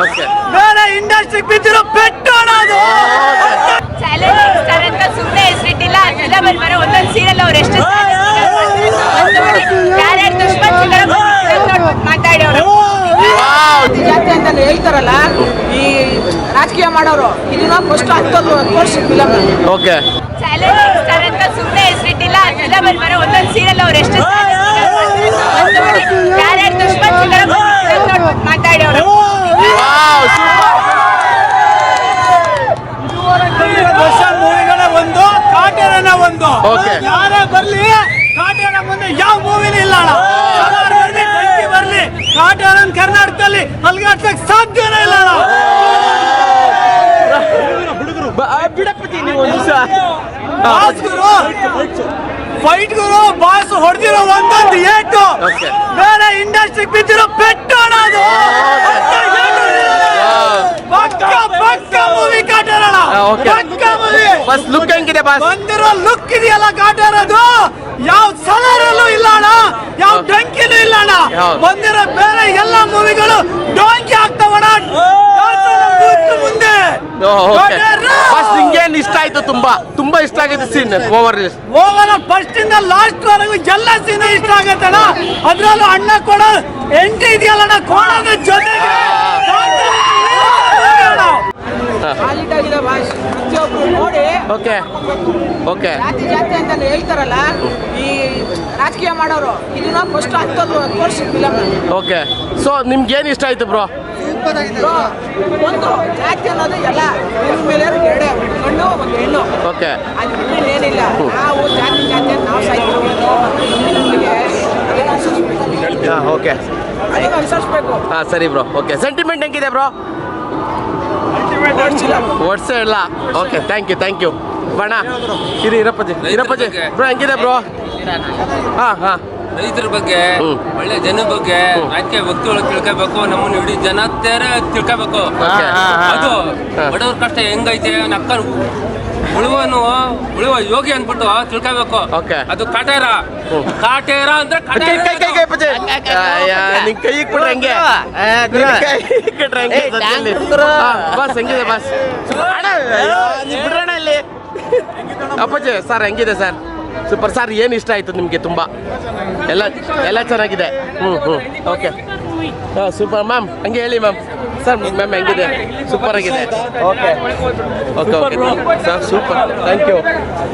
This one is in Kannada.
ಓಕೆ ಬೇರೆ ಇಂಡಸ್ಟ್ರಿ ಬಿದ್ದಿರೋ ಪೆಟ್ಟು ಸ್ಟಾರ್ ಅಂತ ಸುಮ್ಮನೆ ಹೆಸರಿಟ್ಟಿಲ್ಲ. ಫಿಲಮ್ ಅಲ್ಲಿ ಬರೋ ಒಂದೊಂದು ಸೀರಿಯಲ್ ಅವ್ರು ಎಷ್ಟು ಯಾರ್ಯಾರು ಫಿಲಮ್ ಮಾತಾಡೋರು ಜಾತಿ ಅಂತ ಹೇಳ್ತಾರಲ್ಲ ಈ ರಾಜಕೀಯ ಮಾಡೋರು ಇದನ್ನ ಫಸ್ಟ್ ಹತ್ತೊಂದು ಹತ್ತು ವರ್ಷ ಫಿಲಮ್ ಓಕೆ ಸುಮ್ಮನೆ ಹೆಸರಿಟ್ಟಿಲ್ಲ. ಫಿಲಮ್ ಅಲ್ಲಿ ಬರೋ ಒಂದೊಂದು ಸೀರಿಯಲ್ ಅವ್ರು ಎಷ್ಟು ಯಾರ್ಯಾರು ದುಷ್ಮನ್ ಫಿಲಮ್ ಮಾತಾಡೋರು ದರ್ಶನ್ ಮೂವಿಗಳ ಒಂದು ಕಾಟೇರನ ಒಂದು. ಯಾರೇ ಬರ್ಲಿ ಕಾಟೇರ ಮುಂದೆ ಯಾವ ಮೂವಿನ ಇಲ್ಲ ಬರ್ಲಿ ಕಾಟೇರನ್ ಕರ್ನಾಟಕದಲ್ಲಿ ಅಲ್ಗಾಡ್ಸಕ್ ಸಾಧ್ಯನೇ ಇಲ್ಲ ಗುರು ಫೈಟ್ ಗುರು ಬಾಸ್ ಹೊಡೆದಿರೋ ಒಂದೊಂದು ಏಟು. ಬೇರೆ ಇಂಡಸ್ಟ್ರಿ ಬಿದ್ದಿರೋ ಪೆಟ್ಟು ಅದು. ಪಕ್ಕ ಪಕ್ಕ ಮೂವಿ ಕಾಟೇರಣ. ಪಕ್ಕ ಮೂವಿ. ಫಸ್ಟ್ ಲುಕ್ ಹೆಂಗಿದೆ ಬಾಸ್? ಬಂದಿರೋ ಲುಕ್ ಇದೆಯಲ್ಲ ಕಾಟಿರೋದು ಯಾವ ಸಲರಲ್ಲೂ ಇಲ್ಲ ಅಣ್ಣ. ಯಾವ ಡಂಕಿನೂ ಇಲ್ಲ ಅಣ್ಣ. ಬಂದಿರೋ ಬೇರೆ ಎಲ್ಲ ಮೂವಿಗಳು ಡೊಂಕಿ ಆಗ್ತಾವಣ ಮುಂದೆ. ಬಸ್ ನಿಂಗೇನ್ ಇಷ್ಟ ಆಯ್ತು ತುಂಬಾ? ತುಂಬಾ ಇಷ್ಟ ಆಗಿದೆ ಸೀನ್ ಓವರ್ ಓವರ್ ಫಸ್ಟ್ ಇಂದ ಲಾಸ್ಟ್ ವರೆಗೂ ಎಲ್ಲ ಸೀನ್ ಇಷ್ಟ ಆಗತ್ತಣ್ಣ ಅದ್ರಲ್ಲೂ ಅಣ್ಣ ಕೊಡೋ ಎಂಟ್ರಿ ಇದೆಯಲ್ಲ ಕೋಣದ ಜೊತೆಗೆ. ಓಕೆ. ಓಕೆ. ಜಾತಿ ಜಾತಿ ಅಂತ ಹೇಳ್ತಾರಲ್ಲ ಈ ರಾಜಕೀಯ ಮಾಡೋರು ಇದನ್ನ ಫಸ್ಟ್ ಹತ್ತೊಂದು ಕೋರ್ಸ್ ಫಿಲಮ್ ಓಕೆ. ಸೊ ನಿಮ್ಗೆ ಏನು ಇಷ್ಟ ಆಯ್ತು ಬ್ರೋ? ಒಂದು ಜಾತಿ ಅನ್ನೋದು ಎಲ್ಲ ನಿಮ್ಮ ಮೇಲೆ ಎರಡೇ ಒಂದು ಗಂಡು ಒಂದು ಹೆಣ್ಣು. ಓಕೆ. ಅದು ಏನಿಲ್ಲ. ನಾವು ಜಾತಿ ಜಾತಿ ಅಂತ ನಾವು ಸಾಯ್ತಿರೋದು. ಓಕೆ. ಅದನ್ನ ಅನುಸರಿಸ್ಬೇಕು ಹಾಂ ಸರಿ ಬ್ರೋ. ಓಕೆ. ಸೆಂಟಿಮೆಂಟ್ ಹೆಂಗಿದೆ ಬ್ರೋ? ಓಡ್ಸೇ ಇಲ್ಲ okay thank you thank you ಬಣ್ಣ ಇರಿ ಇರಪ್ಪಜಿ ಇರಪ್ಪಜಿ ಬ್ರೋ ಹೆಂಗಿದೆ ಬ್ರೋ ಹಾಂ ಹಾಂ ರೈತರ ಬಗ್ಗೆ ಒಳ್ಳೆ ಜನ ಬಗ್ಗೆ ರಾಜಕೀಯ ವ್ಯಕ್ತಿಗಳು ತಿಳ್ಕೋಬೇಕು ನಮ್ಮನ್ನ ಇಡೀ ಜನ ತಿಳ್ಕೋಬೇಕು. ಅದು. ಬಡವ್ರ ಕಷ್ಟ ಹೆಂಗೈತೆ ನಕ್ಕ ಉಳುವನು ಉಳುವ ಯೋಗಿ ಅಂದ್ಬಿಟ್ಟು ತಿಳ್ಕೋಬೇಕು. ಅದು ಕಾಟೇರ. ಕಾಟೇರ ಅಂದ್ರೆ ಕೈ ಬಸ್ ಹೆಂಗಿದೆ ಬಸ್ ಅಪ್ಪಾಜಿ ಸರ್ ಹೆಂಗಿದೆ ಸರ್? ಸೂಪರ್ ಸರ್ ಏನು ಇಷ್ಟ ಆಯಿತು ನಿಮಗೆ ತುಂಬ? ಎಲ್ಲ ಎಲ್ಲ ಚೆನ್ನಾಗಿದೆ. ಹ್ಞೂ ಹ್ಞೂ ಓಕೆ ಹಾಂ ಸೂಪರ್ ಮ್ಯಾಮ್ ಹಂಗೆ ಹೇಳಿ ಮ್ಯಾಮ್ ಸರ್ ಮ್ಯಾಮ್ ಹೆಂಗಿದೆ? ಸೂಪರ್ ಆಗಿದೆ. Okay okay okay sir super thank you